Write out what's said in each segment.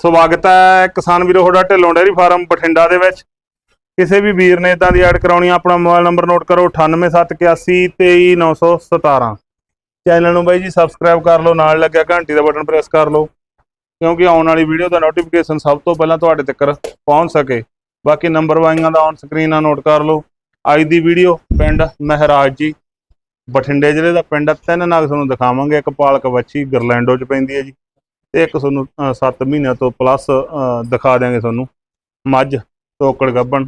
ਸਵਾਗਤ ਹੈ ਕਿਸਾਨ ਵੀਰੋ ਤੁਹਾਡਾ ਢਿੱਲੋਂ ਡੇਅਰੀ ਫਾਰਮ ਬਠਿੰਡਾ ਦੇ ਵਿੱਚ। ਕਿਸੇ ਵੀ ਵੀਰ ਨੇ ਇਦਾਂ ਦੀ ਐਡ ਕਰਾਉਣੀ ਆ, ਆਪਣਾ ਮੋਬਾਈਲ ਨੰਬਰ ਨੋਟ ਕਰੋ 9871823917 ਚੈਨਲ ਨੂੰ ਬਾਈ ਜੀ ਸਬਸਕ੍ਰਾਈਬ ਕਰ ਲਓ, ਨਾਲ ਲੱਗਿਆ ਘੰਟੀ ਦਾ ਬਟਨ ਪ੍ਰੈਸ ਕਰ ਲਓ, ਕਿਉਂਕਿ ਆਉਣ ਵਾਲੀ ਵੀਡੀਓ ਦਾ ਨੋਟੀਫਿਕੇਸ਼ਨ ਸਭ ਤੋਂ ਪਹਿਲਾਂ ਤੁਹਾਡੇ ਤੱਕ ਪਹੁੰਚ ਸਕੇ। ਬਾਕੀ ਨੰਬਰ ਵਾਈਆਂ ਦਾ ਔਨ ਸਕਰੀਨ ਆ ਨੋਟ ਕਰ ਲਓ। ਅੱਜ ਦੀ ਵੀਡੀਓ ਪਿੰਡ ਮਹਿਰਾਜ ਜੀ, ਬਠਿੰਡੇ ਜ਼ਿਲ੍ਹੇ ਦਾ ਪਿੰਡ ਤਿੰਨ ਨਾਗ ਤੁਹਾਨੂੰ ਦਿਖਾਵਾਂਗੇ, ਇੱਕ ਪਾਲਕ ਵੱਛੀ ਗਰਲੈਂਡੋ ਚ ਪੈਂਦੀ ਹੈ ਜੀ। ਤੇ ਇੱਕ ਤੁਹਾਨੂੰ 7 ਮਹੀਨਿਆਂ ਤੋਂ ਪਲੱਸ ਦਿਖਾ ਦਿਆਂਗੇ ਤੁਹਾਨੂੰ। ਮੱਝ ਤੋਕੜ ਗੱਬਣ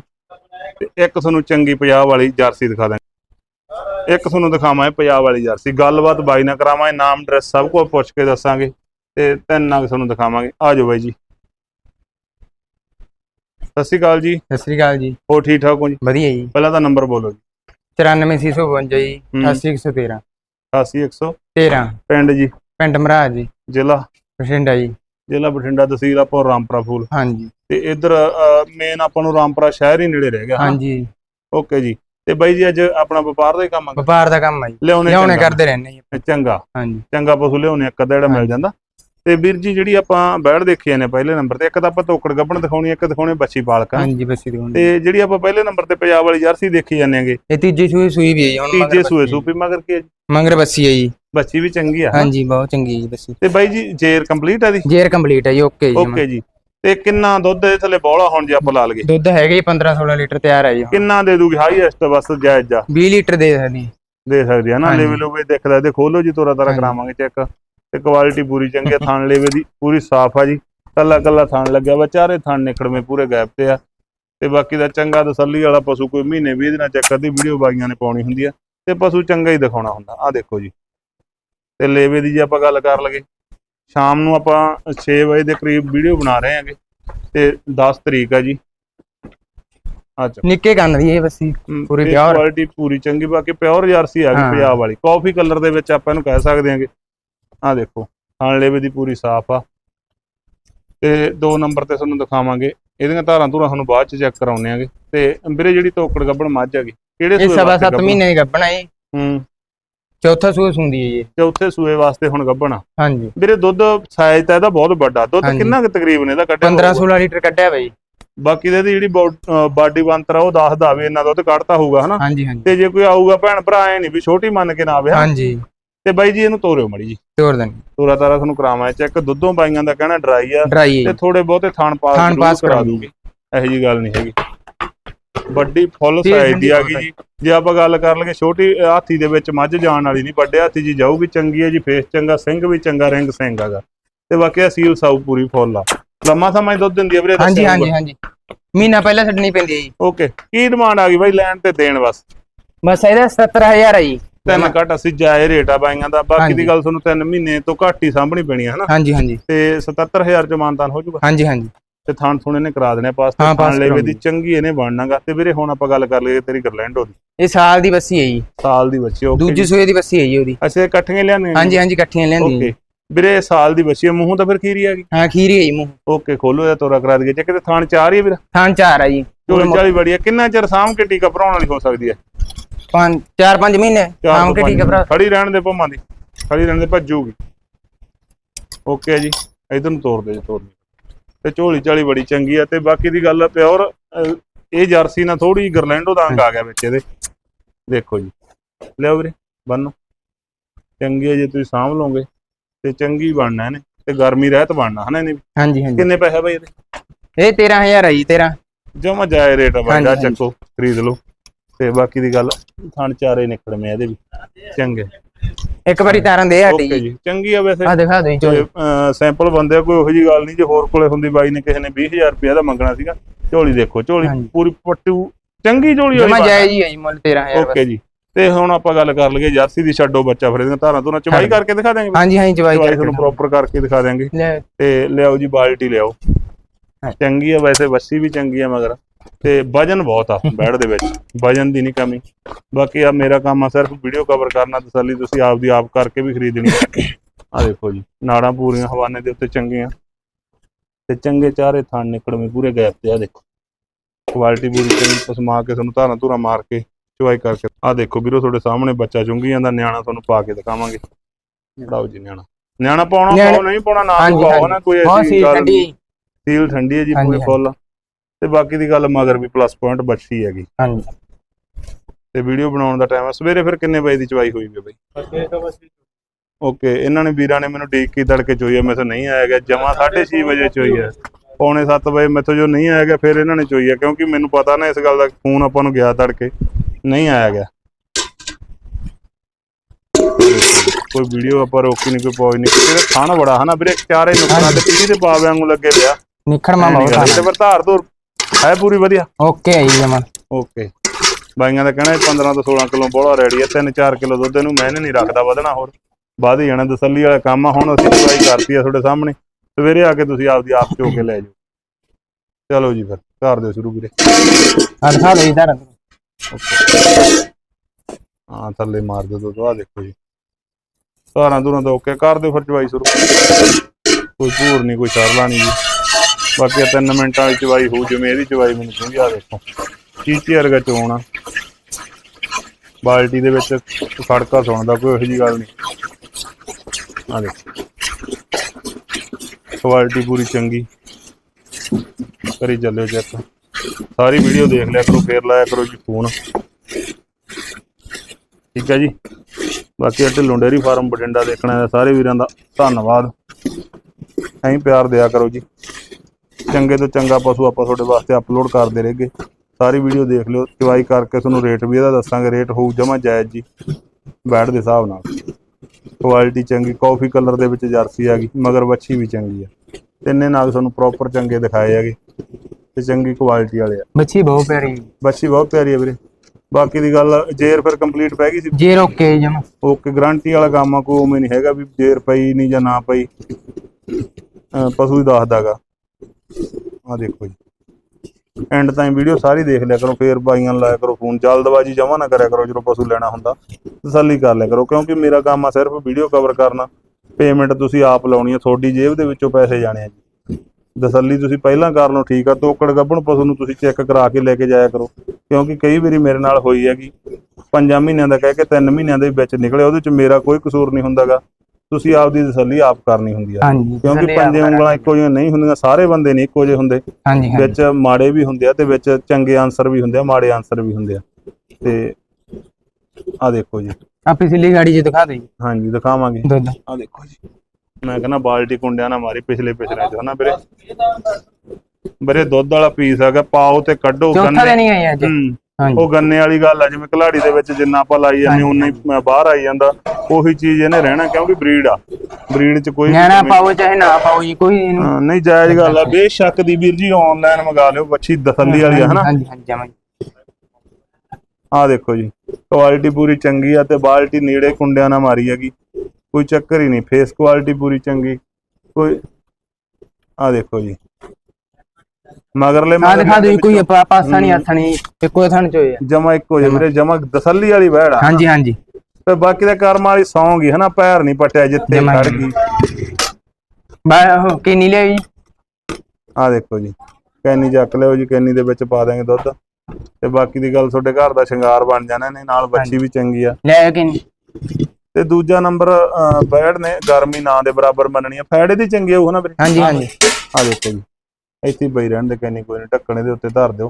ਤੇ ਇੱਕ ਤੁਹਾਨੂੰ ਚੰਗੀ ਪੰਜਾਬ ਵਾਲੀ ਜਰਸੀ ਦਿਖਾ ਦਾਂਗੇ ਇੱਕ ਤੁਹਾਨੂੰ ਦਿਖਾਵਾਂਗੇ ਪੰਜਾਬ ਵਾਲੀ ਜਰਸੀ। ਗੱਲਬਾਤ ਬਾਈ ਨਾਲ ਕਰਾਵਾਂਗੇ ਨਾਮ ਐਡਰੈਸ ਸਭ ਕੁਝ ਪੁੱਛ ਕੇ ਦੱਸਾਂਗੇ ਤੇ ਤਿੰਨ ਨਾਗ ਤੁਹਾਨੂੰ ਦਿਖਾਵਾਂਗੇ। ਆ ਜਾਓ ਬਾਈ ਜੀ। ਸਤਿ ਸ਼੍ਰੀ ਅਕਾਲ ਜੀ। ਸਤਿ ਸ੍ਰੀ ਅਕਾਲ ਜੀ। ਹੋ ਠੀਕ ਠਾਕ ਹੋ ਜੀ? ਵਧੀਆ ਜੀ। ਪਹਿਲਾਂ ਤਾਂ ਨੰਬਰ ਬੋਲੋ ਜੀ। 94652 ਜੀ ਹੂੰ। 80113 88100 13 ਪਿੰਡ ਜੀ। ਪਿੰਡ ਮਹਾਰਾਜ ਜੀ। ਜ਼ਿਲ੍ਹਾ। ਬਠਿੰਡਾ ਜੀ। ਜ਼ਿਲ੍ਹਾ ਬਠਿੰਡਾ ਤਹਿਸੀਲ ਆਪੋ ਰਾਮਪੁਰਾ ਫੂਲ। ਹਾਂਜੀ। ਤੇ ਇਧਰ ਮੇਨ ਆਪਾਂ ਨੂੰ ਰਾਮਪੁਰਾ ਸ਼ਹਿਰ ਹੀ ਨੇੜੇ ਰਹਿ ਗਿਆ? ਹਾਂਜੀ। ਓਕੇ ਜੀ। ਤੇ ਬਾਈ ਜੀ ਅੱਜ ਆਪਣਾ ਵਪਾਰ ਦਾ ਹੀ ਕੰਮ ਆ। ਵਪਾਰ ਦਾ ਕੰਮ ਆ ਜੀ। ਲਿਆਉਣੇ। ਕਰਦੇ ਰਹਿੰਦੇ ਜੀ। ਚੰਗਾ। ਹਾਂਜੀ। ਚੰਗਾ ਪਸ਼ੂ ਲਿਆਉਣੇ ਇੱਕ ਅੱਧਾ ਜਿਹੜਾ ਮਿਲ। ਜਾਂਦਾ। ਤੇ ਵੀਰ ਜੀ ਜਿਹੜੀ ਆਪਾਂ ਬੈੜ ਦੇਖੀ ਨੇ ਪਹਿਲੇ ਨੰਬਰ ਤੇ ਇੱਕ ਤਾਂ ਆਪਾਂ ਤੋਕੜ ਗੱਬਣ ਦਿਖਾਉਣੀ ਇੱਕ ਦਿਖਾਉਣੀ ਬੱਚੀ ਪਾਲਕਾ ਹਾਂਜੀ ਬੱਸੀ ਦੀ ਹੁੰਦੀ ਤੇ ਜਿਹੜੀ ਆਪਾਂ ਪਹਿਲੇ ਨੰਬਰ ਤੇ ਪੰਜਾਬ ਵਾਲੀ ਜਰਸੀ ਦੇਖੀ ਜਾਂਦੇ ਆਂਗੇ ਇਹ ਤੀਜੀ ਸੂਈ ਸੂਈ ਵੀ ਹੈ ਜੀ ਹੁਣ ਤੀਜੇ ਸੂਏ। ਸੂਪੀ ਮਗਰ ਕੀ ਹੈ ਜੀ? ਮਗਰ ਬੱਸੀ ਹੈ ਜੀ ਬੱਚੀ ਵੀ ਚੰਗੀ ਆ? ਹਾਂਜੀ ਬਹੁਤ ਚੰਗੀ ਹੈ ਜੀ ਬੱਸੀ ਤੇ ਬਾਈ ਜੀ ਜੇਰ ਕੰਪਲੀਟ ਆ ਦੀ ਜੇਰ ਕੰਪਲੀਟ ਹੈ ਜੀ ਓਕੇ ਜੀ ਓਕੇ ਜੀ ਤੇ ਕਿੰਨਾ ਦੁੱਧ ਦੇ ਥੱਲੇ ਬੌਲਾ ਹੁਣ ਜੇ ਆਪਾਂ ਲਾ ਲਈਏ ਦੁੱਧ ਹੈਗਾ ਜੀ 15 16 ਲੀਟਰ ਤਿਆਰ ਹੈ ਜੀ। ਕਿੰਨਾ ਦੇ ਦੂਗੀ ਹਾਈਐਸਟ ਬਸ ਜਾਇਜ਼ ਜਾ 20 ਲੀਟਰ ਦੇ ਸਕਦੀ ਦੇ ਸਕਦੇ ਆ ਨਾ। ਲੈਵਲ ਉਹ ਦੇਖਦਾ ਤੇ ਖੋਲੋ ਜੀ ਤੋਰਾ ਤਾਰਾ। ਕਰਾਵਾਂਗੇ ਚੈੱਕ ਤੇ ਕੁਆਲਿਟੀ ਪੂਰੀ ਚੰਗੀ ਆ ਥਣ ਲੇਵੇ ਦੀ ਪੂਰੀ ਸਾਫ਼ ਆ ਜੀ। ਕੱਲਾ ਕੱਲਾ ਥਣ ਲੱਗਿਆ ਵਾ ਚਾਰੇ ਥਣ ਨਿਕੜਵੇਂ ਪੂਰੇ ਗੈਪ ਤੇ ਆ। ਤੇ ਬਾਕੀ ਦਾ ਚੰਗਾ ਤਸੱਲੀ ਵਾਲਾ ਪਸ਼ੂ ਕੋਈ ਮਹੀਨੇ 20 ਦਿਨਾਂ ਚੱਕ ਅੱਧੀ ਵੀਡੀਓ ਬਾਈਆਂ ਨੇ ਪਾਉਣੀ ਹੁੰਦੀ ਆ ਤੇ ਪਸ਼ੂ ਚੰਗਾ ਹੀ ਦਿਖਾਉਣਾ ਹੁੰਦਾ। ਆ ਦੇਖੋ ਜੀ। ਤੇ ਲੇਵੇ ਦੀ ਜੇ ਆਪਾਂ ਗੱਲ ਕਰ ਲਗੇ ਸ਼ਾਮ ਨੂੰ ਆਪਾਂ 6 ਵਜੇ ਦੇ ਕਰੀਬ ਵੀਡੀਓ ਬਣਾ ਰਹੇ ਹਾਂਗੇ ਤੇ 10 ਤਰੀਕ ਆ ਜੀ। ਅੱਛਾ ਨਿੱਕੇ ਕੰਨ ਦੀ ਇਹ ਬੱਸੀ ਪੂਰੀ pure। ਕੁਆਲਿਟੀ ਪੂਰੀ ਚੰਗੀ ਬਾਕੀ ਪਿਓਰ ਜਰਸੀ ਆ ਗਈ। ਪੰਜਾਬ ਵਾਲੀ। ਕਾਫੀ ਕਲਰ ਦੇ ਵਿੱਚ ਆਪਾਂ ਇਹਨੂੰ ਕਹਿ ਸਕਦੇ ਹਾਂਗੇ। ਆ ਦੇਖੋ ਥਣ ਲੇਵੇ ਦੀ ਪੂਰੀ ਸਾਫ਼ ਆ। ਤੇ ਦੋ ਨੰਬਰ ਤੇ ਤੁਹਾਨੂੰ ਦਿਖਾਵਾਂਗੇ। ਇਹਦੀਆਂ ਧਾਰਾਂ ਧੂਰਾਂ ਤੁਹਾਨੂੰ ਬਾਅਦ ਚ ਚੈੱਕ ਕਰਾਉਣੇ ਆਂਗੇ। ਤੇ ਵੀਰੇ ਜਿਹੜੀ ਤੋਕੜ ਗੱਬਣ ਮੱਝ ਹੈਗੀ ਕਿਹੜੇ ਇਹ ਸੂਏ ਸਵਾ ਵਾਸਤੇ 7 ਗੱਭਣ? ਮਹੀਨੇ ਦੀ ਗੱਭਣਾ ਜੀ ਹੂੰ। ਚੌਥਾ ਸੂਆ ਸੁੰਦੀ ਹੈ ਜੀ ਇਹ। ਚੌਥੇ ਸੂਏ ਵਾਸਤੇ ਹੁਣ ਗੱਬਣ ਆ। ਹਾਂਜੀ। ਵੀਰੇ ਦੁੱਧ ਸਾਈਜ਼ ਤਾਂ ਇਹਦਾ ਬਹੁਤ ਵੱਡਾ। ਦੁੱਧ। ਕਿੰਨਾ ਕੁ ਤਕਰੀਬਨ ਇਹਦਾ ਕੱਢਿਆ 15 ਹੋਊਗਾ? 16 ਲੀਟਰ ਕੱਢਿਆ ਜੀ। ਬਾਕੀ ਦੇ ਜਿਹੜੀ ਬਾਡੀ ਬੰਤਰ ਆ ਉਹ ਦੱਸਦਾ ਵੀ ਇਹਨਾਂ ਦੁੱਧ ਕੱਢਤਾ ਹੋਊਗਾ ਹਨਾ? ਤੇ ਜੇ ਕੋਈ ਆਊਗਾ ਭੈਣ ਭਰਾ ਐ ਨਹੀਂ ਵੀ ਛੋਟੀ ਮੰਨ ਕੇ ਨਾ ਆਵੇ? ਹਾਂਜੀ। ਤੇ ਬਾਈ ਜੀ ਇਹਨੂੰ ਤੋਰਿਓ ਮੜੀ ਜੀ। ਤੋਰ ਦੇਣ। ਤੋਰਾ ਤਾਰਾ ਤੁਹਾਨੂੰ ਕਰਾਵਾਂ ਚੈੱਕ। ਦੁੱਧੋਂ ਬਾਈਆਂ ਦਾ ਕਹਿਣਾ ਡਰਾਈ ਆ। ਡਰਾਈ ਤੇ ਹੈ ਥੋੜੇ ਬਹੁਤੇ ਥਣ ਪਾਸ ਥਣ ਪਾਸ ਕਰਾ ਦੂਗੀ। ਇਹੋ ਜੀ ਗੱਲ ਨਹੀਂ ਹੈਗੀ। ਵੱਡੀ ਫੁੱਲ ਸਾਈਜ਼ ਦੀ ਆ ਗਈ ਜੀ। ਜੇ ਆਪਾਂ ਗੱਲ ਕਰ ਲਈਏ ਛੋਟੀ ਹਾਥੀ ਦੇ ਵਿੱਚ ਮੱਝ ਜਾਣ ਵਾਲੀ ਨਹੀਂ ਵੱਡੇ ਹਾਥੀ ਜੀ ਜਾਊਗੀ ਚੰਗੀ ਹੈ ਜੀ ਫੇਸ ਚੰਗਾ ਸਿੰਘ ਵੀ ਚੰਗਾ ਰਿੰਗ ਸਿੰਘ ਹੈਗਾ। ਤੇ ਬਾਕੀ ਆ ਸੀਲ ਸਾਊ ਪੂਰੀ ਫੁੱਲ ਆ। ਲੰਮਾ ਸਮਾਂ ਹੀ ਦੁੱਧ ਦਿੰਦੀ ਆ ਵੀਰੇ ਹਾਂਜੀ ਹਾਂਜੀ ਹਾਂਜੀ। ਮਹੀਨਾ ਪਹਿਲਾਂ ਛੱਡਣੀ ਪੈਂਦੀ ਹੈ ਜੀ। ਓਕੇ। ਕੀ ਡਿਮਾਂਡ ਆ ਗਈ ਬਾਈ ਲੈਣ ਤੇ ਦੇਣ ਬਸ ਬਸ ਇਹਦਾ 77000 ਹੈ ਜੀ। ਤਿੰਨ ਘੱਟ ਅਸੀਂ ਜਾਏ ਰੇਟ ਆ ਬਾਈਆਂ ਦਾ ਬਾਕੀ ਦੀ। ਗੱਲ ਤੁਹਾਨੂੰ ਤਿੰਨ ਮਹੀਨੇ ਤੋਂ ਘੱਟ ਹੀ ਸਾਂਭਣੀ ਪੈਣੀ ਹੈ ਹਨਾ? ਹਾਂਜੀ ਹਾਂਜੀ। ਤੇ 77000 ਚ ਮਾਨਤਾਨ ਹੋ ਜਾਊਗਾ ਹਾਂਜੀ ਹਾਂਜੀ। ਤੇ ਥਾਣ ਥੁਣੇ ਨੇ ਕਰਾ ਦੇਣੇ ਪਾਸ ਤੇ ਹਾਂ, ਥਾਣ ਲੈਵੇ ਦੀ। ਚੰਗੀ ਇਹਨੇ ਬਣਨਾਗਾ। ਤੇ ਵੀਰੇ ਹੁਣ ਆਪਾਂ ਗੱਲ ਕਰ ਲਈਏ ਤੇਰੀ ਗਰਲੈਂਡੋ ਦੀ। ਇਹ ਸਾਲ ਦੀ ਬੱਸੀ ਹੈ ਜੀ। ਸਾਲ ਦੀ ਬੱਚੀ ਓਕੇ ਦੂਜੀ ਸੂਏ ਦੀ ਬੱਸੀ ਹੈ ਜੀ ਉਹਦੀ। ਅੱਛਾ ਇਕੱਠੀਆਂ ਲਿਆਣੇ ਹਾਂਜੀ ਹਾਂਜੀ ਇਕੱਠੀਆਂ ਲੈਂਦੀ ਓਕੇ। ਵੀਰੇ ਸਾਲ ਦੀ ਬੱਚੀ ਮੂੰਹੋਂ ਤਾਂ ਫਿਰ ਖੀਰੀ ਆ ਗਈ? ਹਾਂ ਖੀਰੀ ਹੈ ਜੀ ਮੂੰਹ। ਓਕੇ ਖੋਲੋ ਜਾਂ ਤੋਰਾ ਕਰਾ ਦਈਏ। ਜੇ ਕਿਤੇ ਥਾਣ ਚਾਰ ਹੀ ਵੀਰ? ਥਾਂ ਚਾਰ ਹੈ ਜੀ। ਚੋਲੀ ਚਾਲੀ ਬੜੀ ਆ ਕਿੰਨਾ ਚਿਰ ਕੇ ਟੀਕਾ ਭਰਾਉਣ ਵਾਲੀ ਹੋ ਸਕਦੀ ਹੈ? ਪੰਜ ਚਾਰ ਪੰਜ ਮਹੀਨੇ? ਚਾਰ ਤੋਂ ਕੇ ਪੰਜ ਠੀਕ ਹੈ ਭਰਾ। ਖੜੀ ਰਹਿਣ ਦੇ ਭੰਮਾਂ ਦੀ। ਖੜੀ ਰਹਿਣ ਦੇ ਭੱਜੂਗੀ। ਓਕੇ ਜੀ ਇਧਰ ਨੂੰ ਤੋੜ ਦੇ ਜੀ ਤੋੜ ਦੇ। ਤੇ ਝੋਲੀ ਚਾਲੀ ਬੜੀ ਚੰਗੀ ਆ ਤੇ ਬਾਕੀ ਦੀ ਗੱਲ ਪਿਓਰ ਇਹ ਜਰਸੀ ਨਾਲ ਥੋੜੀ ਗਰਲੈਂਡੋ ਦਾ ਅੰਗ ਆ ਗਿਆ ਵਿੱਚ ਇਹਦੇ। ਦੇਖੋ ਜੀ। ਲਿਓ ਵੀਰੇ ਬੰਨੋ ਚੰਗੀ ਹੈ ਜੇ ਤੁਸੀਂ ਸਾਂਭ ਲਓਗੇ। ਤੇ ਚੰਗੀ ਬਣਨਾ ਇਹਨੇ। ਤੇ ਗਰਮੀ ਰਹਿਤ ਬਣਨਾ ਹਨਾ ਇਹਨੇ ਹਾਂਜੀ ਹਾਂਜੀ। ਕਿੰਨੇ ਪੈਸੇ ਬਈ ਇਹਦੇ? ਇਹ 13000 ਹੈ ਜੀ ਤੇਰਾ। ਜਮਾ ਜਾਏ ਰੇਟ ਆ ਬਾਈ ਹਾਂਜੀ, ਜਾ ਹਾਂਜੀ। ਚੱਕੋ ਖਰੀਦ ਲਓ। ਤੇ ਬਾਕੀ ਦੀ ਗੱਲ ਥਣ ਚਾਰੇ ਨਿਕਲਵੇਂ ਇਹਦੇ ਵੀ। ਚੰਗੇ। ਇੱਕ ਵਾਰੀ ਤਾਰਾਂ ਦੇ ਹਟੀ ਓਕੇ ਜੀ। ਚੰਗੀ ਆ ਵੈਸੇ। ਆ ਦਿਖਾ ਦੋ ਝੋਲੀ। ਸੈਂਪਲ ਬੰਦੇ ਕੋਈ ਉਹੋ ਜੀ ਗੱਲ ਨਹੀਂ ਜੇ ਹੋਰ ਕੋਲੇ ਹੁੰਦੀ ਬਾਈ ਨੇ ਕਿਸੇ ਨੇ 20000 ਰੁਪਏ ਦਾ ਮੰਗਣਾ ਸੀਗਾ ਝੋਲੀ ਦੇਖੋ ਝੋਲੀ। ਪੂਰੀ ਪੱਟੂ ਚੰਗੀ ਝੋਲੀ ਜਮਾ ਵਾਲੀ ਜਾਇਜ਼ ਹੀ ਹੈ ਜੀ ਮੁੱਲ 13000 ਓਕੇ ਜੀ। ਤੇ ਹੁਣ ਆਪਾਂ ਗੱਲ ਕਰ ਲਈਏ ਜਰਸੀ ਦੀ ਛੱਡੋ ਬੱਚਾ ਫਿਰ ਇਹਦੀਆਂ ਧਾਰਾਂ ਤੋਂ ਚਵਾਈ ਹਾਂਜੀ। ਕਰਕੇ ਦਿਖਾ ਦਾਂਗੇ ਹਾਂਜੀ ਹਾਂਜੀ ਚਵਾਈ ਤੁਹਾਨੂੰ ਪ੍ਰੋਪਰ ਕਰਕੇ ਦਿਖਾ ਦਾਂਗੇ ਲੈ। ਤੇ ਲਿਆਓ ਜੀ ਬਾਲਟੀ ਲਿਆਓ। ਚੰਗੀ ਆ ਵੈਸੇ ਵੱਸੀ ਵੀ ਚੰਗੀ ਆ ਮਗਰ। ਤੇ ਵਜਨ ਬਹੁਤ ਆ ਬੈੜ ਦੇ ਵਿੱਚ। ਵਜਨ ਦੀ ਨਹੀਂ ਕਮੀ। ਬਾਕੀ ਆ ਮੇਰਾ ਕੰਮ ਆ ਸਿਰਫ ਵੀਡੀਓ ਕਵਰ ਕਰਨਾ ਤਸੱਲੀ ਤੁਸੀਂ ਆਪ ਦੀ ਆਪ ਕਰਕੇ ਵੀ ਖਰੀਦਣੀ। ਆ ਦੇਖੋ ਜੀ। ਨਾੜਾਂ ਪੂਰੀਆਂ ਹਵਾਨੇ ਦੇ ਉੱਤੇ ਚੰਗੀਆਂ। ਤੇ ਚੰਗੇ ਚਾਰੇ ਥਣ ਨਿਕੜਵੇਂ ਪੂਰੇ ਗੈਪ ਤੇ ਆ ਦੇਖੋ। ਕੁਆਲਿਟੀ ਪੂਰੀ ਚੰਗੀ ਪਸਮਾ ਕੇ ਤੁਹਾਨੂੰ ਧਾਰਾਂ ਧੂਰਾਂ ਮਾਰ ਕੇ ਚੁਆਈ ਕਰਕੇ। ਆ ਦੇਖੋ ਵੀਰੋ ਤੁਹਾਡੇ ਸਾਹਮਣੇ ਬੱਚਾ ਚੁੰਗੀ ਜਾਂਦਾ ਨਿਆਣਾ ਤੁਹਾਨੂੰ ਪਾ ਕੇ ਦਿਖਾਵਾਂਗੇ। ਲਓ ਜੀ ਨਿਆਣਾ। ਨਿਆਣਾ ਪਾਉਣਾ ਪਾਓ ਨਹੀਂ ਪਾਉਣਾ ਨਾ। ਨਾ ਕੋਈ ਐਸੀ ਗੱਲ ਸੀਲ ਠੰਡੀ ਹੈ ਜੀ ਪੂਰੀ ਫੁੱਲ। ਤੇ ਬਾਕੀ ਦੀ ਗੱਲ ਮਗਰ ਵੀ ਪਲੱਸ ਪੁਆਇੰਟ ਬੱਚੀ ਹੈਗੀ। ਹਾਂਜੀ। ਤੇ ਵੀਡੀਓ ਬਣਾਉਣ ਦਾ ਟਾਈਮ ਹੈ ਸਵੇਰੇ ਫਿਰ ਕਿੰਨੇ ਵਜੇ ਦੀ ਚਵਾਈ ਹੋਈ ਵੀ ਬਈ? ਓਕੇ ਇਹਨਾਂ ਨੇ ਵੀਰਾਂ ਨੇ ਮੈਨੂੰ ਡੀਕ ਕੀ ਤੜਕੇ ਚੋਈ ਹੈ ਮੈਥੋਂ ਨਹੀਂ ਆਇਆ ਗਿਆ ਜਮਾ 6:30 ਵਜੇ ਚੋਈ ਹੈ ਪੌਣੇ 7 ਵਜੇ ਮੈਥੋਂ ਜੋ ਨਹੀਂ ਆਇਆ ਗਿਆ ਫਿਰ ਇਹਨਾਂ ਨੇ ਚੋਈ ਹੈ ਕਿਉਂਕਿ ਮੈਨੂੰ ਪਤਾ ਨਾ ਇਸ ਗੱਲ ਦਾ ਫੋਨ ਆਪਾਂ ਨੂੰ ਗਿਆ ਤੜਕੇ ਨਹੀਂ ਆਇਆ ਗਿਆ। ਕੋਈ ਵੀਡੀਓ ਆਪਾਂ ਰੋਕੀ ਨਹੀਂ ਕੋਈ ਪੌਜ ਨਹੀਂ। ਕਿਤੇ ਖਾਣਾ ਬੜਾ ਹਨਾ ਵੀਰੇ ਚਾਰੇ ਨੁਕਰਾਂ ਤੇ ਪੀੜੀ ਦੇ ਪਾਵੇ ਵਾਂਗੂ ਲੱਗੇ ਪਿਆ। ਨਿਖੜ ਮਾ ਐਂ ਨੀ ਬਹੁਤ ਤੇ ਧਾਰ ਧੂਰ ਹੈ ਪੂਰੀ ਵਧੀਆ। ਓਕੇ ਹੈ ਜੀ ਜਮਾ। ਓਕੇ। ਬਾਈਆਂ ਦਾ ਕਹਿਣਾ 15 ਤੋਂ 16 ਕਿਲੋ ਬੋਲਾ ਰੈਡੀ ਹੈ 3-4 ਕਿਲੋ ਦੁੱਧ ਇਹਨੂੰ ਮੈਨੇ ਨਹੀਂ ਰੱਖਦਾ ਵਧਣਾ ਹੋਰ। ਵੱਧ ਜਾਣਾ ਤਸੱਲੀ ਵਾਲਾ ਕੰਮ ਆ ਹੁਣ ਅਸੀਂ ਦਵਾਈ ਕਰਤੀ ਆ ਤੁਹਾਡੇ ਸਾਹਮਣੇ। ਸਵੇਰੇ ਆ ਕੇ ਤੁਸੀਂ ਆਪਦੀ ਆਪ ਚੋ ਕੇ ਲੈ ਜਾਓ। ਚਲੋ ਜੀ ਫਿਰ ਕਰ ਦਿਓ ਸ਼ੁਰੂ ਵੀਰੇ। ਆ ਦਿਖਾ ਦਿਓ ਇਧਰ ਹਾਂ ਥੱਲੇ ਮਾਰ ਦਿਓ ਦੁੱਧ ਆ ਦੇਖੋ ਜੀ। ਧਾਰਾਂ ਧੂਰਾਂ ਤਾਂ ਓਕੇ ਕਰ ਦਿਓ ਫਿਰ ਚਵਾਈ ਸ਼ੁਰੂ। ਕੋਈ ਭੂਰ ਨਹੀਂ ਕੋਈ ਸਰਲਾ ਨਹੀਂ ਜੀ। ਬਾਕੀ ਆ ਤਿੰਨ ਮਿੰਟਾਂ ਵਾਲੀ ਚਵਾਈ ਹੋਊ, ਜਿਵੇਂ ਇਹਦੀ ਚਵਾਈ ਮੈਨੂੰ ਕਹਿੰਦੀ ਆ ਦੇਖੋ। ਚੀਚੀ ਵਰਗਾ ਚੋਣਾ ਬਾਲਟੀ ਦੇ ਵਿੱਚ ਖੜਕਾ ਸੁਣਦਾ, ਕੋਈ ਇਹੋ ਜੀ ਗੱਲ ਨਹੀਂ। ਆ ਦੇਖੋ। ਕੁਆਲਿਟੀ ਪੂਰੀ ਚੰਗੀ। ਕਰੀ ਚੱਲਿਓ ਚੈੱਕ। ਸਾਰੀ ਵੀਡੀਓ ਦੇਖ ਲਿਆ ਕਰੋ, ਫੇਰ ਲਾਇਆ ਕਰੋ ਜੀ ਫੋਨ। ਠੀਕ ਹੈ ਜੀ। ਬਾਕੀ ਇਹ ਢਿੱਲੋਂ ਡੇਅਰੀ ਫਾਰਮ ਬਠਿੰਡਾ ਦੇਖਣਾ ਸਾਰੇ ਵੀਰਾਂ ਦਾ ਧੰਨਵਾਦ। ਐਂ ਪਿਆਰ ਦਿਆ ਕਰੋ ਜੀ। ਚੰਗੇ ਤੋਂ ਚੰਗਾ ਪਸ਼ੂ ਆਪਾਂ ਤੁਹਾਡੇ ਵਾਸਤੇ ਅਪਲੋਡ ਕਰਦੇ ਰਹੇਗੇ ਸਾਰੀ ਵੀਡੀਓ ਦੇਖ ਲਿਓ ਚਵਾਈ ਕਰਕੇ ਤੁਹਾਨੂੰ ਰੇਟ ਵੀ ਇਹਦਾ ਦੱਸਾਂਗੇ ਰੇਟ ਹੋਊ ਜਮਾ ਜਾਇਜ਼ ਜੀ ਬੈਡ ਦੇ ਹਿਸਾਬ ਨਾਲ। ਕੁਆਲਿਟੀ ਚੰਗੀ ਕਾਫੀ ਕਲਰ ਦੇ ਵਿੱਚ ਜਰਸੀ ਆ ਗਈ ਮਗਰ ਵੱਛੀ ਵੀ ਚੰਗੀ ਆ। ਤਿੰਨੇ ਨਾਲ ਤੁਹਾਨੂੰ ਪ੍ਰੋਪਰ ਚੰਗੇ ਦਿਖਾਏ ਹੈਗੇ ਤੇ ਚੰਗੀ ਕੁਆਲਿਟੀ ਵਾਲੇ ਆ। ਬੱਚੀ ਬਹੁਤ ਪਿਆਰੀ ਵੱਛੀ ਬਹੁਤ ਪਿਆਰੀ ਆ ਵੀਰੇ। ਬਾਕੀ ਦੀ ਗੱਲ ਜੇਰ ਫਿਰ ਕੰਪਲੀਟ ਪੈ ਗਈ ਸੀ? ਜੇਰ ਓਕੇ ਜਮਾ। ਓਕੇ ਗਾਰੰਟੀ ਵਾਲਾ ਕੰਮ ਆ ਕੋਈ ਉਵੇਂ ਨਹੀਂ ਹੈਗਾ ਵੀ ਜੇਰ ਪਈ ਨਹੀਂ ਜਾਂ ਨਾ ਪਈ। ਪਸ਼ੂ ਹੀ ਦੱਸਦਾਗਾ ਆ ਦੇਖੋ ਜੀ। ਐਂਡ ਤਾਈਂ ਵੀਡੀਓ ਸਾਰੀ ਦੇਖ ਲਿਆ ਕਰੋ, ਫੇਰ ਬਾਈਆਂ ਲਾਇਆ ਕਰੋ ਫੋਨ ਜਲਦਬਾਜੀ ਜਮਾ ਨਾ ਕਰਿਆ ਕਰੋ ਜਦੋਂ ਪਸ਼ੂ ਲੈਣਾ ਹੁੰਦਾ, ਤਸੱਲੀ ਕਰ ਲਿਆ ਕਰੋ, ਕਿਉਂਕਿ ਮੇਰਾ ਕੰਮ ਆ ਸਿਰਫ ਵੀਡੀਓ ਕਵਰ ਕਰਨਾ। ਪੇਮੈਂਟ ਤੁਸੀਂ ਆਪ ਲਾਉਣੀ ਆ, ਤੁਹਾਡੀ ਜੇਬ ਦੇ ਵਿੱਚੋਂ ਪੈਸੇ ਜਾਣੇ ਆ ਜੀ। ਤਸੱਲੀ ਤੁਸੀਂ ਪਹਿਲਾਂ ਕਰ ਲਓ, ਠੀਕ ਆ। ਤੋਕੜ ਗੱਭਣ ਪਸ਼ੂ ਨੂੰ ਤੁਸੀਂ ਚੈੱਕ ਕਰਾ ਕੇ ਲੈ ਕੇ ਜਾਇਆ ਕਰੋ, ਕਿਉਂਕਿ ਕਈ ਵਾਰੀ ਮੇਰੇ ਨਾਲ ਹੋਈ ਹੈਗੀ। ਪੰਜਾਂ ਮਹੀਨਿਆਂ ਦਾ ਕਹਿ ਕੇ ਤਿੰਨ ਮਹੀਨਿਆਂ ਦੇ ਵਿੱਚ ਨਿਕਲੇ ਉਹਦੇ ਵਿੱਚ ਮੇਰਾ ਕੋਈ ਕਸੂਰ ਨਹੀਂ ਹੁੰਦਾਗਾ। ਤੁਸੀਂ ਆਪਦੀ ਤਸੱਲੀ ਆਪ ਕਰਨੀ ਹੁੰਦੀ ਆ। ਹਾਂਜੀ ਕਿਉਂਕਿ ਪੰਜੇ ਉਂਗਲਾਂ ਇੱਕੋ ਜਿਹੀਆਂ ਨਹੀਂ ਹੁੰਦੀਆਂ ਸਾਰੇ ਬੰਦੇ ਨਹੀਂ ਇੱਕੋ ਜਿਹੇ ਹੁੰਦੇ। ਹਾਂਜੀ ਹਾਂਜੀ। ਵਿੱਚ ਮਾੜੇ ਵੀ ਹੁੰਦੇ ਆ ਤੇ ਵਿੱਚ ਚੰਗੇ ਆਨਸਰ ਵੀ ਹੁੰਦੇ ਆ ਮਾੜੇ ਆਨਸਰ ਵੀ ਹੁੰਦੇ ਆ। ਤੇ ਆ ਦੇਖੋ ਜੀ। ਆ ਪਿਛਲੀ ਗਾੜੀ ਚ ਦਿਖਾ ਜੀ ਹਾਂਜੀ ਦਿਖਾਵਾਂਗੇ। ਦੁੱਧ ਆ ਦੇਖੋ ਜੀ। ਮੈਂ ਕਹਿੰਦਾ ਬਾਲਟੀ ਕੁੰਡਿਆਂ ਨਾਲ ਮਾਰੀ ਪਿਛਲੇ ਪਿਛਲੇ ਚ ਹਨਾ ਵੀਰੇ? ਵੀਰੇ ਦੁੱਧ ਵਾਲਾ ਪੀਸ ਹੈਗਾ ਪਾਓ ਤੇ ਕੱਢੋ ਚੌਥਾ ਦਿਨ ਹੀ ਹੂੰ। ਹਾਂਜੀ ਉਹ ਗੰਨੇ ਵਾਲੀ ਗੱਲ ਆ ਜਿਵੇਂ ਕਲਾੜੀ ਦੇ ਵਿੱਚ ਜਿੰਨਾ ਆਪਾਂ ਲਾਈ ਜਾਂਦੇ ਉਨਾ ਹੀ ਬਾਹਰ ਆਈ ਜਾਂਦਾ। ਉਹੀ ਚੀਜ਼ ਇਹਨੇ ਰਹਿਣਾ ਕਿਉਂਕਿ ਬਰੀਡ ਆ। ਬਰੀਡ 'ਚ ਕੋਈ ਕਮੀ- ਪਾਓ ਚਾਹੇ ਨਾ ਪਾਓ ਜੀ ਕੋਈ ਨਹੀਂ ਜਾਇਜ਼ ਗੱਲ ਆ। ਬੇਸ਼ੱਕ ਦੀ ਵੀਰ ਜੀ ਆਨਲਾਈਨ ਮੰਗਾ ਲਿਓ ਬੱਚੀ ਤਸੱਲੀ ਵਾਲੀ ਆ ਹਨਾ? ਹਾਂਜੀ ਹਾਂਜੀ ਜਮਾ ਜੀ। ਆ ਦੇਖੋ ਜੀ ਕੁਆਲਿਟੀ ਪੂਰੀ ਚੰਗੀ ਆ ਤੇ ਬਾਲਟੀ ਨੇੜੇ ਕੁੰਡਿਆਂ ਨਾਲ ਮਾਰੀ ਹੈਗੀ। ਕੋਈ ਚੱਕਰ ਹੀ ਨਹੀਂ ਫੇਸ ਕੁਆਲਿਟੀ ਪੂਰੀ ਚੰਗੀ। ਕੋਈ ਆ ਦੇਖੋ ਜੀ। ਮਗਰਲੇ ਦਿਖਾ ਦਿਓ ਜੀ, ਕੋਈ ਪਾ- ਪਾਸਾ ਨਹੀਂ ਹੱਥ ਨਹੀਂ ਇੱਕੋ ਥਣ ਚ ਹੋਇਆ ਜਮਾ ਇੱਕੋ ਜਿਹੇ ਵੀਰੇ ਜਮਾ ਤਸੱਲੀ ਵਾਲੀ ਬਹਿੜ ਆ। ਹਾਂਜੀ ਹਾਂਜੀ। ਤੇ ਬਾਕੀ ਦਾ ਕਰਮ ਵਾਲੀ ਸੌਂਗ ਹੀ ਹਨਾ ਪੈਰ ਨਹੀਂ ਪਟਿਆ ਜਮਾਂ ਖੜ। ਗਈ। ਬਾ ਉਹ ਕਿੰਨੀ ਲਿਆ ਜੀ ਆ ਦੇਖੋ ਜੀ ਕੈਨੀ ਚੱਕ ਲਿਓ ਜੀ ਕੈਨੀ ਦੇ ਵਿੱਚ ਪਾ ਦਾਂਗੇ ਦੁੱਧ। ਤੇ ਬਾਕੀ ਦੀ ਗੱਲ ਤੁਹਾਡੇ ਘਰ ਦਾ ਸ਼ਿੰਗਾਰ ਬਣ ਜਾਣਾ ਨੇ ਨਾਲ ਬੱਚੀ ਵੀ ਚੰਗੀ ਆ। ਲੈ ਕਿੰਨੀ। ਤੇ ਦੂਜਾ ਨੰਬਰ ਬੈੜ ਨੇ ਗਰਮੀ ਨਾਂ ਦੇ ਬਰਾਬਰ ਮੰਨਣੀ ਆ। ਫੈੜੇ ਦੀ ਚੰਗੀ ਹੋਊ ਨਾ ਵੀਰੇ? ਹਾਂਜੀ ਹਾਂਜੀ। ਆ ਦੇਖੋ ਜੀ। ਇੱਥੇ ਹੀ ਪਈ ਰਹਿਣ ਦੇ ਕੈਨੀ ਕੋਈ ਨਹੀਂ ਢੱਕਣੇ ਦੇ ਉੱਤੇ ਧਰ ਦਿਓ।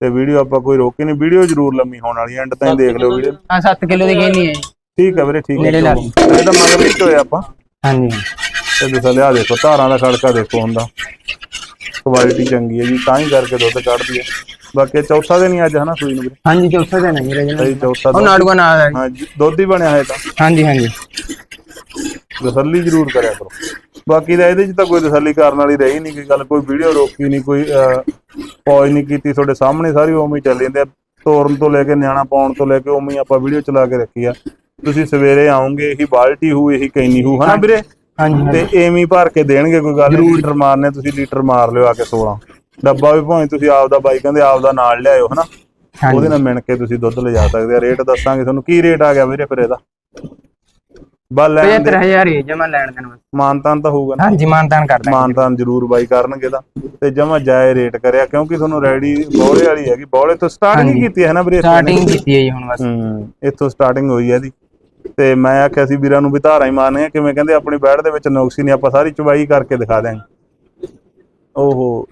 ਤੇ ਵੀਡੀਓ ਆਪਾਂ ਕੋਈ ਰੋਕੇ ਨਹੀਂ ਵੀਡੀਓ ਜ਼ਰੂਰ ਲੰਮੀ ਹੋਣ ਵਾਲੀ ਐਂਡ ਤਾਈਂ ਦੇਖ ਲਿਓ ਵੀਡੀਓ। ਆ 7 ਕਿਲੋ ਦੀ ਕਿੰਨੀ ਹੈ। ਜੀ ਠੀਕ ਹੈ ਵੀਰੇ ਠੀਕ ਹੈ ਨੇੜੇ ਲਾ ਚਲੋ। ਇਹ ਤਾਂ ਮਗਰ ਨਹੀਂ ਹੋਏ ਆਪਾਂ। ਹਾਂਜੀ। ਤੇ ਤੁਸੀਂ ਲਿਆ ਦੇਖੋ ਧਾਰਾਂ ਦਾ ਖੜਕਾ ਦੇਖੋ ਹੁੰਦਾ ਕੁਆਲਿਟੀ ਚੰਗੀ ਹੈ ਜੀ ਤਾਂ ਹੀ ਕਰਕੇ ਦੁੱਧ ਕੱਢਦੀ ਹੈ। ਬਾਕੀ ਇਹ ਚੌਥਾ ਦਿਨ ਹੀ ਅੱਜ ਹਨਾ ਸੂਈ ਨੂੰ ਵੀਰੇ? ਹਾਂਜੀ ਚੌਥਾ ਦਿਨ ਹੈ ਜੀ ਰਜਨਾ ਸਹੀ ਚੌਥਾ ਉਹ ਦਿਨ। ਨਾੜੂਆ ਨਾਲ ਹੈ ਜੀ। ਹਾਂ ਜੀ, ਦੁੱਧ ਹੀ ਬਣਿਆ ਹੈ ਤਾਂ। ਹਾਂਜੀ ਹਾਂਜੀ। ਤਸੱਲੀ ਜ਼ਰੂਰ ਕਰਿਆ ਕਰੋ। ਬਾਕੀ ਦਾ ਇਹਦੇ 'ਚ ਤਾਂ ਕੋਈ ਤਸੱਲੀ ਕਰਨ ਵਾਲੀ ਰਹੀ ਨਹੀਂ ਕੋਈ ਗੱਲ ਕੋਈ ਵੀਡੀਓ ਰੋਕੀ ਨਹੀਂ ਕੋਈ ਪੌਜ ਨਹੀਂ ਕੀਤੀ। ਤੁਹਾਡੇ ਸਾਹਮਣੇ ਸਾਰੀ ਉਵੇਂ ਹੀ ਚੱਲ ਜਾਂਦੇ ਆ। ਤੋਰਨ ਤੋਂ ਲੈ ਕੇ ਨਿਆਣਾ ਪਾਉਣ ਤੋਂ ਲੈ ਕੇ ਉਵੇਂ ਹੀ ਆਪਾਂ ਵੀਡੀਓ ਚਲਾ ਕੇ ਰੱਖੀ ਆ। ਤੁਸੀਂ ਸਵੇਰੇ ਆਓਗੇ ਇਹੀ ਬਾਲਟੀ ਹੋਊ ਇਹੀ ਕੈਨੀ ਹੋਊ ਹਨਾ ਵੀਰੇ? ਹਾਂਜੀ ਤੇ ਐਵੇਂ ਹੀ ਭਰ ਕੇ ਦੇਣਗੇ ਕੋਈ ਗੱਲ ਨਹੀਂ ਲੀਟਰ ਮਾਰਨੇ ਤੁਸੀਂ ਲੀਟਰ ਮਾਰ ਲਿਓ ਆ ਕੇ 16 ਡੱਬਾ ਵੀ ਭਾਵੇਂ ਤੁਸੀਂ ਆਪਦਾ ਬਾਈ ਕਹਿੰਦੇ ਆਪਦਾ ਨਾਲ ਲਿਆਇਓ ਹਨਾ? ਉਹਦੇ ਨਾਲ ਮਿਣ ਕੇ ਤੁਸੀਂ ਦੁੱਧ ਲਿਜਾ ਸਕਦੇ ਆ। ਰੇਟ ਦੱਸਾਂਗੇ ਤੁਹਾਨੂੰ। ਕੀ ਰੇਟ ਆ ਗਿਆ ਵੀਰੇ ਫਿਰ ਇਹਦਾ? ਬਾ ਲੈਣ ਦੇ। 75000 ਹੀ ਜਮਾ ਲੈਣ ਦੇਣ ਬਸ ਮਾਨਤਾਨ ਤਾਂ ਹੋਊਗਾ ਨਾ। ਹਾਂਜੀ ਮਾਨਤਾਨ ਕਰ ਦਾਂਗੇ। ਮਾਨਤਾਨ ਜ਼ਰੂਰ ਬਾਈ ਕਰਨਗੇ ਦਾ ਤੇ ਜਮਾ ਜਾਏ ਰੇਟ ਕਰਿਆ ਕਿਉਂਕਿ ਤੁਹਾਨੂੰ ਰੈਡੀ ਬੌਲੇ ਵਾਲੀ ਹੈਗੀ। ਬੌਲੇ ਤੋਂ ਸਟਾਰਟ ਨਹੀਂ ਹਾਂਜੀ। ਕੀਤੀ ਹੈ ਨਾ ਵੀਰੇ ਸਟਾਰਟਿੰਗ ਕੀਤੀ ਹੈ ਜੀ ਹੁਣ ਬਸ। ਹੂੰ ਇੱਥੋਂ ਸਟਾਰਟਿੰਗ ਹੋਈ ਹੈ ਇਹਦੀ। ਤੇ ਮੈਂ ਆਖਿਆ ਸੀ ਵੀਰਾਂ ਨੂੰ ਵੀ ਧਾਰਾਂ ਹੀ ਮਾਰਨੇ ਆ ਕਿਵੇਂ ਕਹਿੰਦੇ ਆਪਣੀ ਬੈੜ ਦੇ ਵਿੱਚ ਨੁਕਸ ਨਹੀਂ ਆਪਾਂ ਸਾਰੀ ਚੁਬਾਈ ਕਰਕੇ ਦਿਖਾ ਦਿਆਂਗੇ। ਉਹ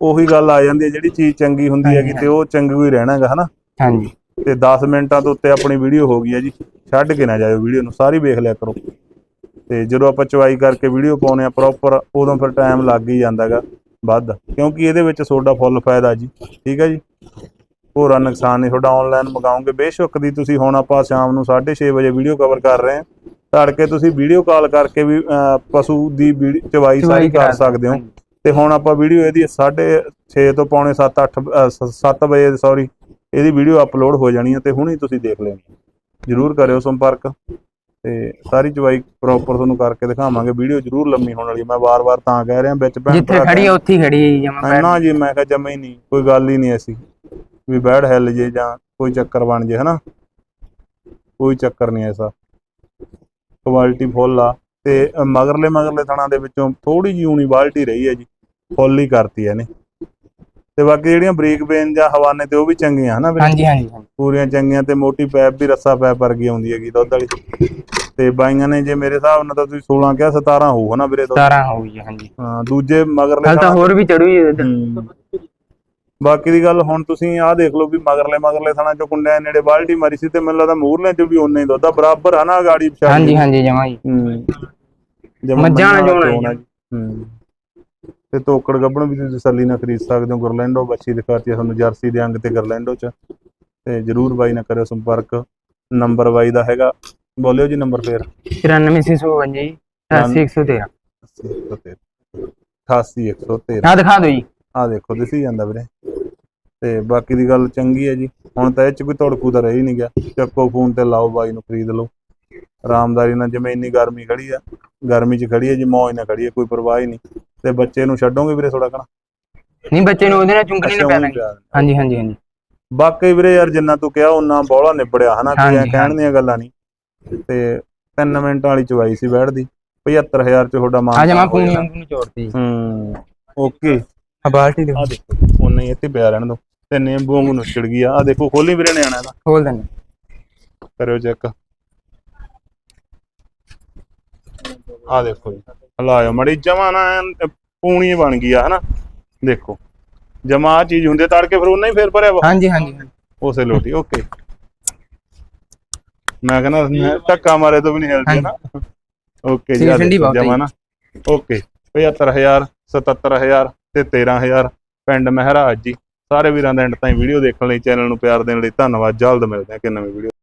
ਉਹੀ ਗੱਲ ਆ ਜਾਂਦੀ ਹੈ ਜਿਹੜੀ ਚੀਜ਼ ਚੰਗੀ ਹੁੰਦੀ ਹੈਗੀ ਤੇ ਉਹ ਚੰਗੀ ਹੀ ਰਹਿਣਾਗਾ ਹਨਾ? ਹਾਂਜੀ। ਤੇ 10 ਮਿੰਟਾਂ ਤੋਂ ਉੱਤੇ ਆਪਣੀ ਵੀਡੀਓ ਹੋ ਗਈ ਹੈ ਜੀ। ਛੱਡ ਕੇ ਨਾ ਜਾਇਓ ਵੀਡੀਓ ਨੂੰ ਸਾਰੀ ਵੇਖ ਲਿਆ ਕਰੋ। ਤੇ ਜਦੋਂ ਆਪਾਂ ਚਵਾਈ ਕਰਕੇ ਵੀਡੀਓ ਪਾਉਨੇ ਆ ਪ੍ਰੋਪਰ ਉਦੋਂ ਫਿਰ ਟਾਈਮ ਲੱਗ ਹੀ ਜਾਂਦਾਗਾ ਵੱਧ। ਕਿਉਂਕਿ ਇਹਦੇ ਵਿੱਚ ਤੁਹਾਡਾ ਫੁੱਲ ਫਾਇਦਾ ਜੀ ਠੀਕ ਹੈ ਜੀ? ਹੋਰਾਂ ਨੁਕਸਾਨ ਨਹੀਂ ਤੁਹਾਡਾ ਆਨਲਾਈਨ ਮੰਗਾਓਗੇ। ਬੇਸ਼ੱਕ ਦੀ ਤੁਸੀਂ ਹੁਣ ਆਪਾਂ ਸ਼ਾਮ ਨੂੰ 6:30 ਵਜੇ ਵੀਡੀਓ ਕਵਰ ਕਰ ਰਹੇ ਹਾਂ। ਤੜਕੇ ਤੁਸੀਂ ਵੀਡੀਓ ਕਾਲ ਕਰਕੇ ਵੀ ਪਸ਼ੂ ਦੀ ਚਵਾਈ ਸਾਰੀ ਕਰ ਸਕਦੇ ਹੋ। ਤੇ ਹੁਣ ਆਪਾਂ ਵੀਡੀਓ ਇਹਦੀ 6:30 ਤੋਂ ਪੌਣੇ 7 8 7 ਵਜੇ ਸੌਰੀ ਇਹਦੀ ਵੀਡੀਓ ਅਪਲੋਡ ਹੋ ਜਾਣੀ ਹੈ ਤੇ ਹੁਣੇ ਤੁਸੀਂ ਦੇਖ ਲੈਣੀ ਜਰੂਰ ਕਰਿਓ ਸੰਪਰਕ ਤੇ ਸਾਰੀ ਚਵਾਈ ਪ੍ਰੋਪਰ ਤੁਹਾਨੂੰ ਕਰਕੇ ਦਿਖਾਵਾਂਗੇ। ਵੀਡੀਓ ਜਰੂਰ ਲੰਮੀ ਹੋਣ ਵਾਲੀ ਹੈ। ਮੈਂ ਵਾਰ-ਵਾਰ ਤਾਂ ਕਹਿ ਰਿਹਾ ਵਿੱਚ ਭੈਣ ਜਿੱਥੇ ਖੜੀ ਆ ਉੱਥੇ ਹੀ ਖੜੀ ਹੈ ਜੀ ਜਮਾ ਕਹਿ- ਨਾ ਜੀ ਮੈਂ ਕਿਹਾ ਜਮਾ ਹੀ ਨਹੀਂ ਕੋਈ ਗੱਲ ਹੀ ਨਹੀਂ ਐਸੀ। ਵੀ ਬੈਡ ਹਿੱਲ ਜੇ ਜਾਂ ਕੋਈ ਚੱਕਰ ਬਣ ਜੇ ਹਨਾ? ਕੋਈ ਚੱਕਰ ਨਹੀਂ ਐਸਾ। ਕੁਆਲਿਟੀ ਫੁੱਲ ਆ। ਤੇ ਮਗਰਲੇ ਮਗਰਲੇ ਥਣਾ ਦੇ ਵਿੱਚੋਂ ਥੋੜੀ ਜਿਹੀ ਊਣੀ ਬਾਲਟੀ ਰਹੀ ਹੈ ਜੀ। ਫੁੱਲ ਹੀ ਕਰਤੀ ਇਹਨੇ। ਤੇ ਬਾਕੀ ਜਿਹੜੀਆਂ ਬ੍ਰੇਕ ਬੇਨ ਜਾਂ ਹਵਾਨੇ ਤੇ ਉਹ ਵੀ ਚੰਗੀਆਂ ਹਨਾ ਵੀਰੇ? ਹਾਂਜੀ ਹਾਂਜੀ ਹਾਂਜੀ। ਪੂਰੀਆਂ ਚੰਗੀਆਂ ਤੇ ਮੋਟੀ ਪੈਪ ਵੀ ਰੱਸਾ ਪੈਪ ਵਰਗੀ ਆਉਂਦੀ ਹੈਗੀ ਦੁੱਧ ਵਾਲੀ। ਤੇ ਬਾਈਆਂ ਨੇ ਜੇ ਮੇਰੇ ਹਿਸਾਬ ਨਾਲ ਤਾਂ ਤੁਸੀਂ 16 ਕਿਹਾ 17 ਹੋਊ ਹਨਾ ਵੀਰੇ? ਦੁੱਧ 17 ਹੋ ਗਈ ਹਾਂਜੀ। ਹਾਂ, ਦੂਜੇ ਮਗਰਲੇ ਹਲ ਤਾਂ ਹੋਰ ਵੀ ਚੜੂ ਹੀ ਇਹਦੇ। ਹੂੰ। ਬਾਕੀ ਦੀ ਗੱਲ ਹੁਣ ਤੁਸੀਂ ਆਹ ਦੇਖ ਲਓ ਵੀ ਮਗਰਲੇ ਮਗਰਲੇ ਥਾਣਾ ਚੋਂ ਕੁੰਡਿਆਂ ਨੇੜੇ ਬਾਲਟੀ ਮਾਰੀ ਸੀ ਤੇ ਮੈਨੂੰ ਲੱਗਦਾ ਮੂਰਲੇ ਚ ਵੀ ਓਨੇ ਹੀ ਦੁੱਧ ਆ ਬਰਾਬਰ ਆ ਨਾ ਗਾੜੀ ਪਿਛਾੜੀ ਹਾਂਜੀ ਹਾਂਜੀ ਜਮਾ ਜੀ ਹੂੰ। ਜਮਾਂ ਮੱਝਾਂ ਵਾਲਾ ਚੋਣ ਆ ਜੀ। ਤੇ ਤੋਕੜ ਗੱਬਣ ਵੀ ਤੁਸੀਂ ਤਸੱਲੀ ਨਾਲ ਖਰੀਦ ਸਕਦੇ ਹੋ। ਗਰਲੈਂਡੋ ਬੱਚੀ ਦਿਖਾਤੀ ਤੁਹਾਨੂੰ ਜਰਸੀ ਦੇ ਅੰਗ ਤੇ ਗਰਲੈਂਡੋ ਚ। ਤੇ ਜਰੂਰ ਬਾਈ ਨਾਲ ਕਰਿਓ ਸੰਪਰਕ। ਨੰਬਰ ਬਾਈ ਦਾ ਹੈਗਾ। ਬੋਲਿਓ ਜੀ ਨੰਬਰ ਫੇਰ। 93155 ਜੀ 88113 88113 ਆ ਦਿਖਾ ਦਿਓ ਜੀ। ਆ ਦੇਖੋ ਦਿਸੀ ਜਾਂਦਾ ਵੀਰੇ। ਤੇ ਬਾਕੀ ਦੀ ਗੱਲ ਚੰਗੀ ਹੈ ਜੀ। ਹੁਣ ਤਾਂ ਇਹ ਚ ਕੋਈ ਧੜਕੂ ਤਾਂ ਰਹਿ ਨਹੀਂ ਗਿਆ। ਚੱਕੋ ਫੋਨ ਤੇ ਲਾਓ ਬਾਈ ਨੂੰ ਖਰੀਦ ਲਓ। ਆਰਾਮਦਾਰੀ ਨਾਲ ਜਿਵੇਂ ਇੰਨੀ ਗਰਮੀ ਖੜੀ ਆ ਗਰਮੀ 'ਚ ਖੜੀ ਹੈ ਜੀ ਮੌਜ ਨਾਲ ਖੜੀ ਹੈ ਕੋਈ ਪਰਵਾਹ ਹੀ ਨਹੀਂ। ਤੇ ਬੱਚੇ ਨੂੰ ਛੱਡੋਗੇ ਵੀਰੇ ਥੋੜਾ ਕਣਾ ਨਹੀਂ ਬੱਚੇ ਨੂੰ ਉਹਦੇ ਨਾਲ ਚੁੰਗਣੀ ਅੱਛਾ ਨਾ ਪੈ। ਹਾਂਜੀ ਹਾਂਜੀ ਹਾਂਜੀ। ਬਾਕੀ ਵੀਰੇ ਯਾਰ ਜਿੰਨਾ ਤੂੰ ਕਿਹਾ ਉਹਨਾਂ ਬੋਲਾ ਨਿਬੜਿਆ ਹਨਾ ਹਾਂਜੀ, ਕਹਿਣ ਦੀਆਂ ਗੱਲਾਂ ਨਹੀਂ। ਤੇ 3 ਮਿੰਟਾਂ ਵਾਲੀ ਚਵਾਈ ਸੀ ਬੈਠ ਦੀ 75000 ਚ ਤੁਹਾਡਾ ਮਾਨ ਆ ਜਮਾ ਪੂਣੀ ਵਾਂਗੂ ਚੋੜਤੀ। ਹੂੰ ਓਕੇ। ਆ ਬਾਲਟੀ ਦੇ ਆ ਦੇਖੋ ਉਹਨੇ ਹੀ ਇੱਥੇ ਪਿਆ ਰਹਿਣ ਦੋ। ਤੇ ਨਿੰਬੂ ਵਾਂਗੂ ਨੁੱਚੜ ਗਈ ਆ। ਦੇਖੋ ਖੋਲੀ ਵੀਰੇ ਨੇ ਆਣਾ ਇਹਦਾ ਖੋਲ ਦਿੰਦੇ। ਕਰਿਓ ਚੈੱਕ। ਆ ਦੇਖੋ ਜੀ। ਹਲਾਇਓ ਮੜੀ ਜਮਾ ਨਾ ਐਨ ਪੂਣੀ ਬਣ ਗਈ ਆ ਹਨਾ? ਦੇਖੋ ਜਮਾ ਆ ਚੀਜ਼ ਹੁੰਦੀ ਆ, ਤੜਕੇ ਫਿਰ ਉਹਨਾਂ ਹੀ ਫੇਰ ਭਰਿਆ ਵਾ। ਹਾਂਜੀ ਹਾਂਜੀ ਹਾਂਜੀ। ਉਸੇ ਲੋਟੀ ਓਕੇ। ਮੈਂ ਕਹਿੰਦਾ ਧੱਕਾ ਮਾਰੇ ਤੋਂ ਵੀ ਨਹੀਂ ਹਿਲਦੀ ਨਾ ਓਕੇ ਜੀ ਆ ਠੰਡੀ ਬਹੁਤ। ਜਮਾ ਨਾ। ਓਕੇ 75000 77000 ਤੇ 13000 ਪਿੰਡ ਮਹਿਰਾਜ ਜੀ। ਸਾਰੇ ਵੀਰਾਂ ਦਾ ਐਂਡ ਤਾਈਂ ਵੀਡੀਓ ਦੇਖਣ ਲਈ ਚੈਨਲ ਨੂੰ ਪਿਆਰ ਦੇਣ ਲਈ ਧੰਨਵਾਦ। ਜਲਦ ਮਿਲਦੇ ਹਾਂ ਕਿ ਨਵੀਂ ਵੀਡੀਓ